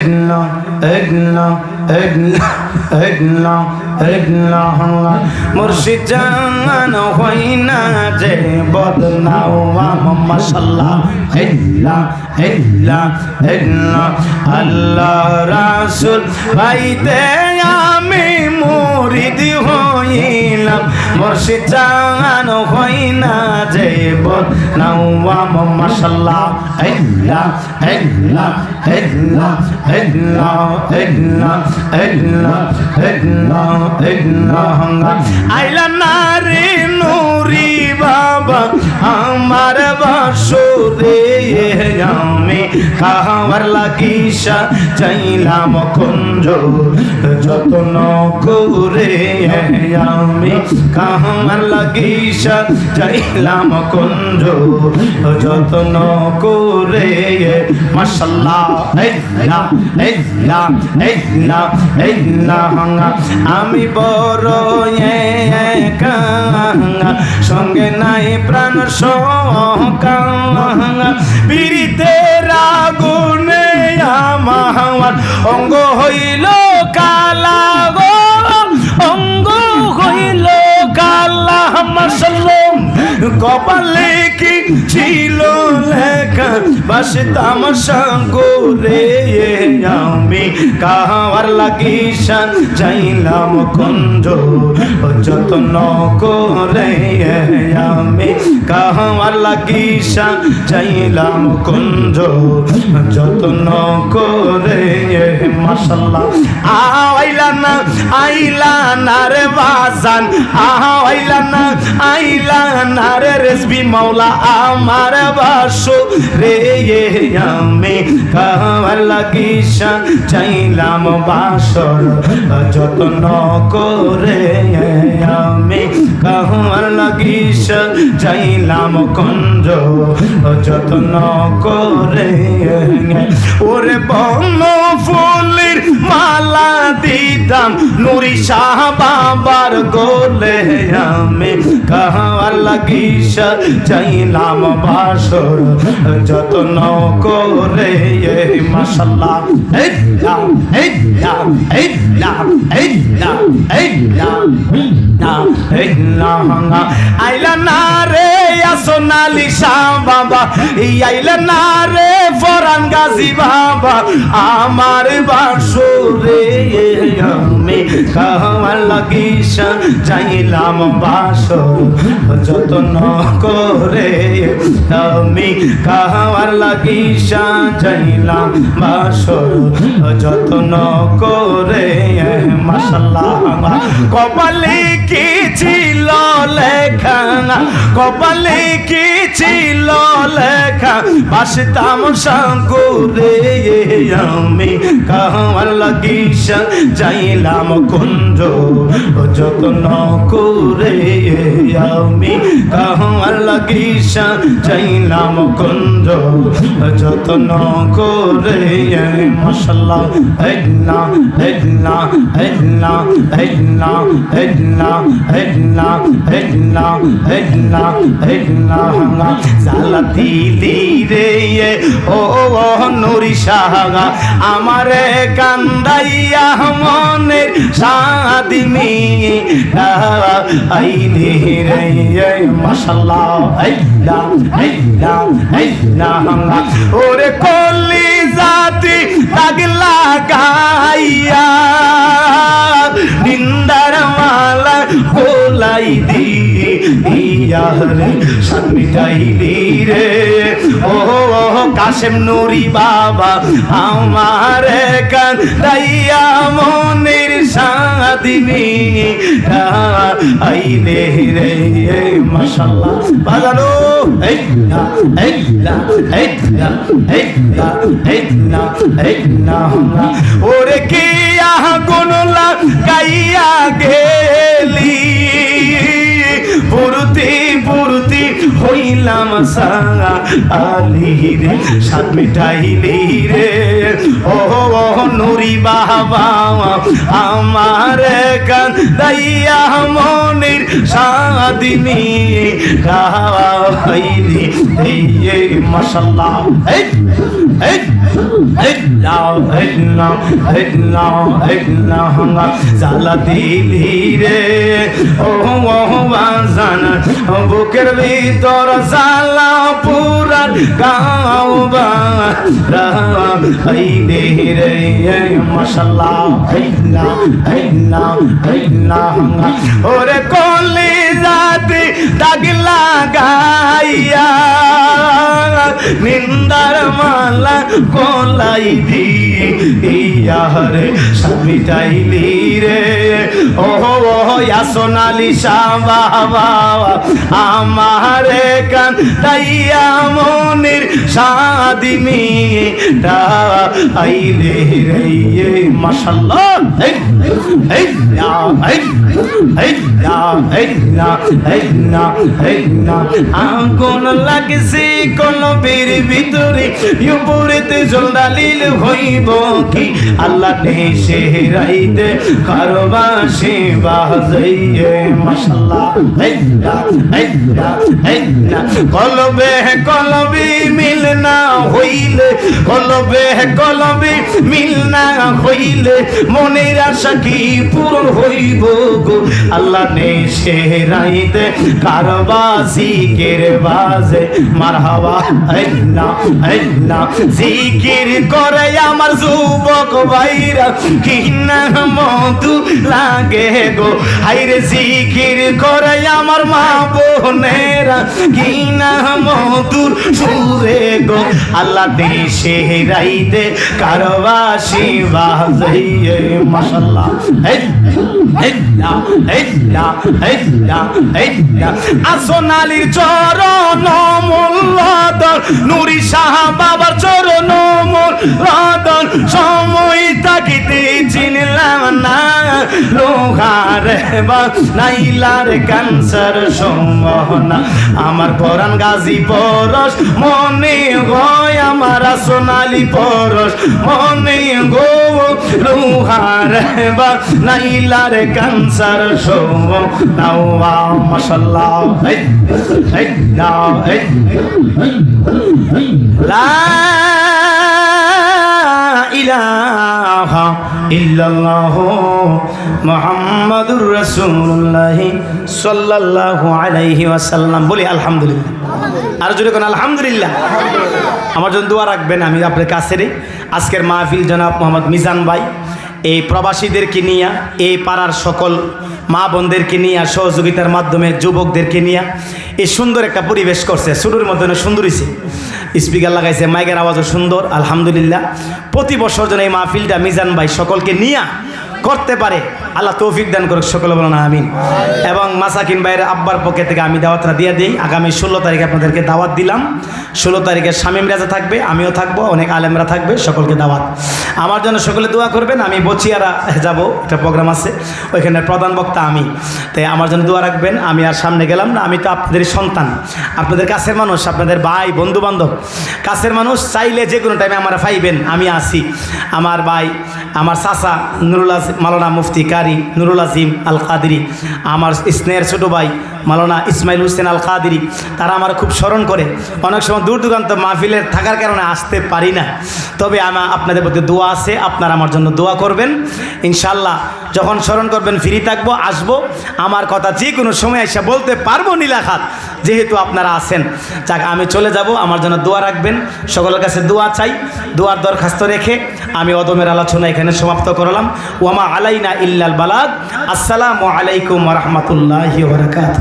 এগলা এগলা এগলা এগলা এগলা মুর্শিদ জান হই না যে বদনাও আম মাশাল্লাহ এগলা এগলা এগলা আল্লাহ রাসূল ভাইতে আমি মুরিদ হইলাম, মুর্শিদ জান হই না যে বদনাও আম মাশাল্লাহ এগলা এগলা এগলা এগলা এগলা এগলা এগলা এগলা আইলা নারী নুরি বাবা, আমার বাসুরে আমি কাহার চাইলাম কুঞ্জ যত্ন করে আমি। কাহার লাগিসা, চাইলাম কুঞ্জ যত্ন করে আমি বড় সঙ্গে নাই প্রাণ সকাঙ্গা পীড়িতের আগুনে আমার অঙ্গ হইল কপালে কি ছিল লেখা, বাসে তামাশা করে আমি কাহার লাগিসান চাইলাম কুঞ্জ যত্ন করে আমি কাহার লাগিসান চাইলাম কুঞ্জ যত্ন করে মাসাল্লাহ আইলা না আইলা না রে বাজান আইলা না আইলা না রে রেসবি মাওলা আমার বাসো রে, আমি কাহার লাগিসা, চাইলাম বাসর। যত্ন করে আমি কাহার লাগিসা, চাইলাম কুঞ্জ। যত্ন করে ওরে বন ফুলের মালা দিতাম নুরি শাহ বাবার গোলে আমি কাহার লাগিসা চাইলাম বাসর। যত্ন করে এইলা আইলা না রে সোনালি শাহ বাবা এই আইলা না রে ফরান গাজী বাবা আমার বাসুরে আমি কাহার লাগিসা চাইলাম বাসর। যত্ন করে আমি কাহার লাগিসা চাইলাম বাসর। যত্ন করে মাসাল্লাহ কপালে কি ছিল লেখা কপালে কি ছিল লেখা? বাসতাম সাঙ্গুরে আমি কাহার লাগিসা চাইলাম কুঞ্জ যত্ন করে আমি কাহার লাগিসা চাইলাম কুঞ্জ। যত্ন করে, মশাল্লাহ এগনা এগনা এগনা এগনা এগনা এগনা এগনা এগনা এগনা জালা দিলি রে, ও নুরি সাহা আমারে কান্দাইয়া মনের शादी में आई ने रही माशाल्लाह आई ना आई ना आई ना और कोली जाती लग लगाइया निंदर माला कोलाई दी दिया रे সন্মিটাইলি রে। কাশেম নুরি বাবা, আমার কান দাইয়া মনের সাদিনী আইলে রে মাশাল্লাহ। বাজানো এইলা ওরে কি আহ গাইয়া গেলি সাঙা আলি রে। সাত মিঠাইলি রে দাইয়া মনির বুকের ভিতর জালা পুরা গাও রে। ওরে কলি জাতি দাগ লাগাইয়া নিন্দার মালা কলাই দি ইয়ারে স্বামী চাইলি রে। ও ইয়া সোনালি বাবা, আমারে কান তাইয়া মনির সাদিনী তা আইলে রে। মাশাল্লাহ, এই এই, না, এই এই, না এই না এই না এই, না। আগুন লাগছে কলবের ভিতরে উপরেতে জলদালিল হইব কি? আল্লাহ নেশে রাইতে কারবাসে বাজাইয়ে মাশাল্লাহ কলবে কলবে মিল না হইলে, কলবে কলবে মিল না হইলে, মনের আশা কি পূরণ হইব গো? আল্লাহ নেশে রাইতে কারবাসি কের বাজে, মারহাবা আল্লাহ আল্লাহ জিকির করে আমার যুবক ভাইরা, কি না মধু লাগে গো। হাইরে জিকির করে আমার মা বোনেরা, কি না মধুর সুরে গো। আল্লাহ দেশে রাইতে কারবাসি বাজাইয়ে মাশাল্লাহ আসনালির চরণ মূল্যদর নুরি শাহ বাবার চরণ মূল্যদর সময় তাকিতে চিনলাম না। লোহার বা নাইলার ক্যান্সার সম্ভাবনা। আমার পরাণ গাজী পরশ, মনে গয় আমার সোনালি পরশ। মনে গো, লোহার বা নাইলার ক্যান্সার এই নাও লা ইল্লাল্লাহ মুহাম্মাদুর রাসূলুল্লাহ সাল্লাল্লাহু আলাইহি ওয়াসাল্লাম। বলি আলহামদুলিল্লাহ। আর জোরে কোন আলহামদুলিল্লাহ। আমার জন্য দোয়া রাখবেন আমি আপনার কাছে আজকের মাহফিল জনাব মোহাম্মদ মিজান ভাই এই প্রবাসীদেরকে নিয়ে এই পাড়ার সকল মা বোনদেরকে নিয়ে সহযোগিতার মাধ্যমে যুবকদেরকে নিয়ে এই সুন্দর একটা পরিবেশ করছে, শুরুর মধ্যে সুন্দর স্পিকার লাগাইছে, মাইকের আওয়াজও সুন্দর, আলহামদুলিল্লাহ। প্রতি বছর যেন এই মাহফিলটা মিজান ভাই সকলকে নিয়ে করতে পারে, আল্লাহ তৌফিক দান করুক, সকলে বলো না আমিন। এবং মাসাকিন ভাইয়ের আব্বার পক্ষে থেকে আমি দাওয়াতটা দিয়ে দিই। আগামী ষোলো তারিখে আপনাদেরকে দাওয়াত দিলাম। ষোলো তারিখে শামীম রাজা থাকবে, আমিও থাকব, অনেক আলেমরা থাকবে, সকলকে দাওয়াত। আমার জন্য সকলে দোয়া করবেন, আমি বচিয়ারা যাব, একটা প্রোগ্রাম আছে ওইখানে প্রধান বক্তা আমি। তাই আমার জন্য দোয়া রাখবেন, আমি আর সামনে গেলাম না, আমি তো আপনাদের সন্তান। আপনাদের কাছের মানুষ, আপনাদের ভাই বন্ধু বান্ধব কাছের মানুষ চাইলে যে কোনো টাইমে আমার পাইবেন, আমি আসি আমার ভাই, আমার চাচা নুরুল মালানা মুফতি কারি নুরুল আজিম আল কাদরি আমার স্নেহের ছোটো ভাই মালানা ইসমাইল হোসেন আল কাদিরি তারা আমার খুব স্মরণ করে। অনেক সময় দূর দূরান্ত মাহফিলের থাকার কারণে আসতে পারি না। তবে আমার আপনাদের প্রতি দোয়া আছে, আপনারা আমার জন্য দোয়া করবেন। ইনশাল্লাহ যখন স্মরণ করবেন ফ্রি থাকব, আসব। আমার কথা যে কোনো সময় এসে বলতে পারব নীলাখাত যেহেতু আপনারা আছেন। যাক, আমি চলে যাব, আমার জন্য দোয়া রাখবেন। সকলের কাছে দোয়া চাই, দোয়ার দরখাস্ত রেখে আমি অদমের আলোচনা এখানে সমাপ্ত করলাম। ওয়ামা আলাইনা ইল্লাল বালাদ আসসালামু আলাইকুম রহমতুল্লাহ বরকাত